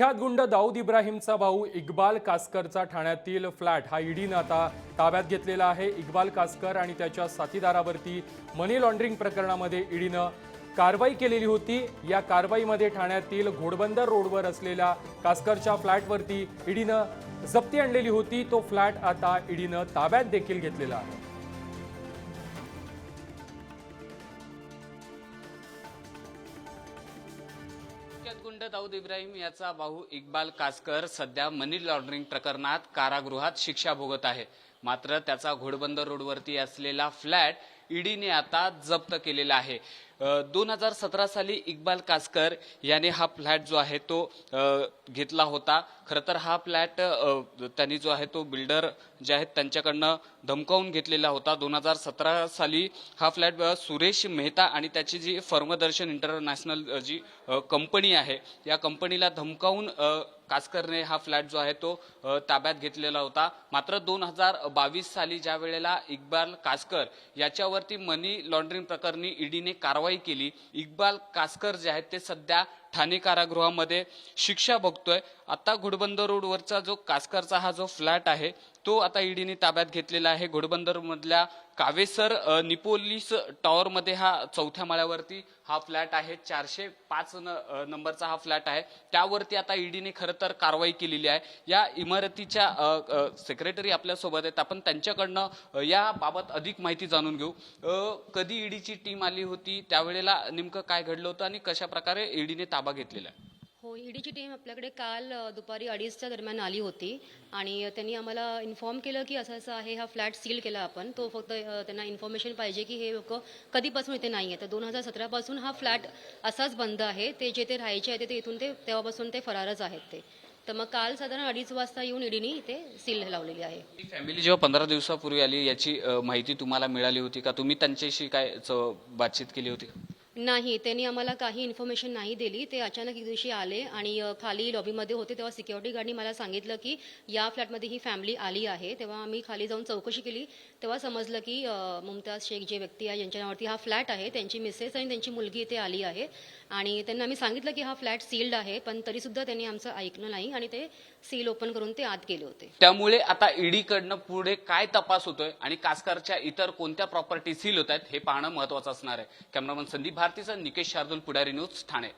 कुख्यात गुंड दाऊद इब्राहिमचा भाऊ इक्बाल कासकरचा ठाण्यातील फ्लॅट. हा ईडीनं आता ताब्यात घेतलेला आहे. इक्बाल कासकर आणि त्याच्या साथीदारावरती मनी लॉन्ड्रिंग प्रकरणामध्ये ईडीनं कारवाई केलेली होती. या कारवाईमध्ये ठाण्यातील घोडबंदर रोडवर असलेल्या कासकरच्या फ्लॅटवरती ईडीनं जप्ती आणलेली होती. तो फ्लॅट आता ईडीनं ताब्यात देखील घेतलेला आहे. गुंड दाऊद इब्राहिम याचा भाऊ इक्बाल कासकर सध्या मनी लॉन्ड्रिंग प्रकरणात कारागृहात शिक्षा भोगत आहे. मात्र त्याचा घोडबंदर रोडवरती असलेला फ्लॅट ईडीने आता जप्त केलेला आहे. दोन हजार सतरा साली इक्बाल कासकर याने हा फ्लॅट जो आहे तो घेतला होता. खरं तर हा फ्लॅट त्यांनी जो आहे तो बिल्डर जे आहेत त्यांच्याकडनं धमकावून घेतलेला होता. दोन हजार सतरा साली हा फ्लॅट सुरेश मेहता आणि त्याची जी फर्मदर्शन इंटरनॅशनल जी कंपनी आहे या कंपनीला धमकावून कासकरने हा फ्लॅट जो आहे तो ताब्यात घेतलेला होता. मात्र दोन हजार बावीस साली ज्या वेळेला इक्बाल कासकर याच्यावरती मनी लॉन्ड्रिंग प्रकरणी ईडीने कारवाई केली. इक्बाल कासकर जे आहेत ते सध्या ठाणे कारागृहामध्ये शिक्षा भोगतोय आता घोडबंदर रोडवरचा जो कासकरचा हा जो फ्लॅट आहे तो आता ईडीने ताब्यात घेतलेला आहे. घोडबंदर मधल्या कावेसर निपोलीस निपोलिस हा चौथ्या माळ्यावरती हा फ्लॅट आहे. चारशे पाच न- नंबरचा हा फ्लॅट आहे. त्यावरती आता ईडीने खरं तर कारवाई केलेली आहे. या इमारतीच्या सेक्रेटरी आपल्यासोबत आहेत. आपण त्यांच्याकडनं याबाबत अधिक माहिती जाणून घेऊ. कधी ईडीची टीम आली होती? त्यावेळेला नेमकं काय घडलं होतं आणि कशा प्रकारे ईडीने ताबा घेतलेला आहे. हो ईडीची टीम आपल्याकडे काल दुपारी अडीचच्या दरम्यान आली होती आणि त्यांनी आम्हाला इन्फॉर्म केलं की असं असं आहे हा फ्लॅट सील केला आपण. तो फक्त त्यांना इन्फॉर्मेशन पाहिजे की हे लोक कधीपासून इथे नाही आहे तर दोन हजार सतरापासून हा फ्लॅट असाच बंद आहे. ते जे ते राहायचे आहे ते इथून ते तेव्हापासून ते फरारच आहेत ते. तर मग काल साधारण अडीच वाजता येऊन ईडीने इथे सील लावलेली आहे. फॅमिली जेव्हा पंधरा दिवसापूर्वी आली याची माहिती तुम्हाला मिळाली होती का? तुम्ही त्यांच्याशी काय बातचीत केली होती? नाही त्यांनी आम्हाला काही इन्फॉर्मेशन नाही दिली. ते अचानक एक दिवशी आले आणि खाली लॉबीमध्ये होते. तेव्हा सिक्युरिटी गार्डनी मला सांगितलं की या फ्लॅटमध्ये ही फॅमिली आली आहे. तेव्हा आम्ही खाली जाऊन चौकशी केली. तेव्हा समजलं की मुमताज शेख जे व्यक्ती आहे ज्यांच्या नावावरती हा फ्लॅट आहे त्यांची मिसेस आणि त्यांची मुलगी इथे आली आहे. आणि त्यांना आम्ही सांगितलं की हा फ्लॅट सील्ड आहे पण तरीसुद्धा त्यांनी आमचं ऐकलं नाही आणि ते सील ओपन करून ते आत गेले होते. त्यामुळे आता ईडीकडनं पुढे काय तपास होतोय आणि कासकरच्या इतर कोणत्या प्रॉपर्टी सील होत आहेत हे पाहणं महत्वाचं असणार आहे. कॅमेरामन संदीप भारतीचं निकेश शार्दूल पुढारी न्यूज ठाणे.